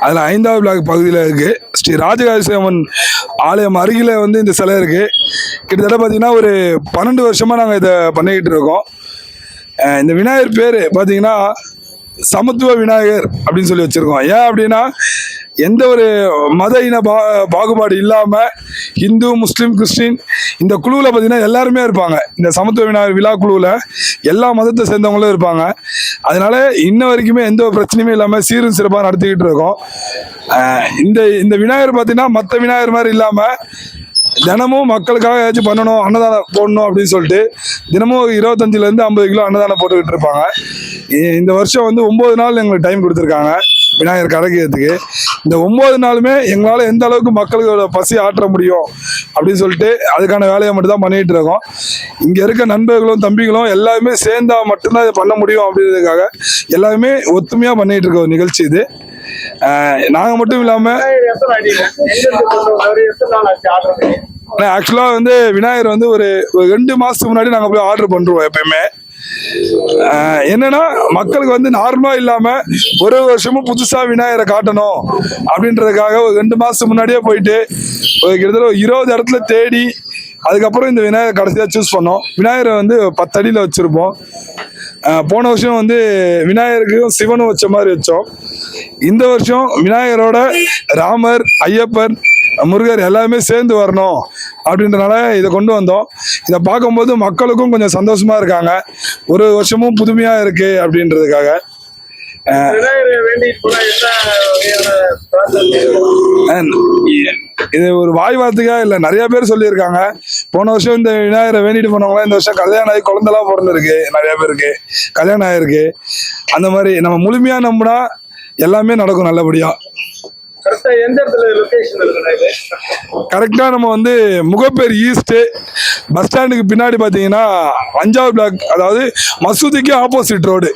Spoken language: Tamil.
அதில் ஐந்தாவது பிளாக் பகுதியில் இருக்குது ஸ்ரீ ராஜகாசியம்மன் ஆலயம் அருகில் வந்து இந்த சிலை இருக்குது கிட்டத்தட்ட பார்த்தீங்கன்னா ஒரு பன்னெண்டு வருஷமாக நாங்கள் இதை பண்ணிக்கிட்டு இருக்கோம். இந்த விநாயகர் பேர் பார்த்தீங்கன்னா சமத்துவ விநாயகர் அப்படின்னு சொல்லி வச்சுருக்கோம். ஏன் அப்படின்னா எந்த ஒரு மத இன பா பாகுபாடு இல்லாமல் இந்து முஸ்லீம் கிறிஸ்டின் இந்த குழுவில் பார்த்தீங்கன்னா எல்லாருமே இருப்பாங்க. இந்த சமத்துவ விநாயகர் விழா குழுவில் எல்லா மதத்தை சேர்ந்தவங்களும் இருப்பாங்க. அதனால இன்ன வரைக்குமே எந்த ஒரு பிரச்சனையுமே இல்லாமல் சீரும் சிறப்பாக நடத்திக்கிட்டு இருக்கோம். இந்த இந்த விநாயகர் பார்த்தீங்கன்னா மற்ற விநாயகர் மாதிரி இல்லாமல் தினமும் மக்களுக்காக ஏதாச்சும் பண்ணணும் அன்னதானம் போடணும் அப்படின்னு சொல்லிட்டு தினமும் இருபத்தஞ்சிலேருந்து ஐம்பது கிலோ அன்னதானம் போட்டுக்கிட்டு இருப்பாங்க. இந்த வருஷம் வந்து ஒம்பது நாள் எங்களுக்கு டைம் கொடுத்துருக்காங்க. விநாயகர் கரைக்கிறதுக்கு இந்த ஒம்பது நாளுமே எங்களால் எந்த அளவுக்கு மக்களுக்கு பசி ஆற்ற முடியும் அப்படின்னு சொல்லிட்டு அதுக்கான வேலையை மட்டும்தான் பண்ணிகிட்டு இருக்கோம். இங்கே இருக்க நண்பர்களும் தம்பிகளும் எல்லாருமே சேர்ந்தா மட்டும்தான் இதை பண்ண முடியும் அப்படின்றதுக்காக எல்லாருமே ஒத்துமையாக பண்ணிகிட்டு இருக்க ஒரு நிகழ்ச்சி இது. நாங்கள் மட்டும் இல்லாமல் ஆக்சுவலாக வந்து விநாயகர் வந்து ஒரு ரெண்டு மாதத்துக்கு முன்னாடி நாங்கள் போய் ஆர்டர் பண்ணுறோம் எப்பயுமே. என்னன்னா மக்களுக்கு வந்து நார்மலாக இல்லாமல் ஒரு வருஷமும் புதுசாக விநாயகரை காட்டணும் அப்படின்றதுக்காக ஒரு ரெண்டு மாதத்துக்கு முன்னாடியே போயிட்டு ஒரு கிட்டத்தட்ட ஒரு இருபது இடத்துல தேடி அதுக்கப்புறம் இந்த விநாயகர் கடைசியாக சூஸ் பண்ணோம். விநாயகரை வந்து பத்தடியில் வச்சுருப்போம். போன வருஷம் வந்து விநாயகருக்கும் சிவனும் வச்ச மாதிரி வச்சோம். இந்த வருஷம் விநாயகரோட ராமர் ஐயப்பன் முருகர் எல்லாமே சேர்ந்து வரணும் அப்படின்றனால இதை கொண்டு வந்தோம். இதை பார்க்கும்போது மக்களுக்கும் கொஞ்சம் சந்தோஷமா இருக்காங்க. ஒரு வருஷமும் புதுமையா இருக்கு அப்படின்றதுக்காக. இது ஒரு வாய் வார்த்தைக்கா இல்லை நிறைய பேர் சொல்லியிருக்காங்க. போன வருஷம் இந்த விநாயகரை வேண்டிட்டு போனவங்களாம் இந்த வருஷம் கல்யாணம் ஆகி குழந்தெல்லாம் பிறந்திருக்கு நிறைய பேருக்கு. கல்யாணம் ஆயிருக்கு. அந்த மாதிரி நம்ம முழுமையா நம்பினா எல்லாமே நடக்கும் நல்லபடியா. கரெக்டா எந்த இடத்துல கரெக்டாக நம்ம வந்து முகப்பேர் ஈஸ்ட்டு பஸ் ஸ்டாண்டுக்கு பின்னாடி பார்த்தீங்கன்னா அஞ்சாவது பிளாக் அதாவது மசூதிக்கு ஆப்போசிட் ரோடு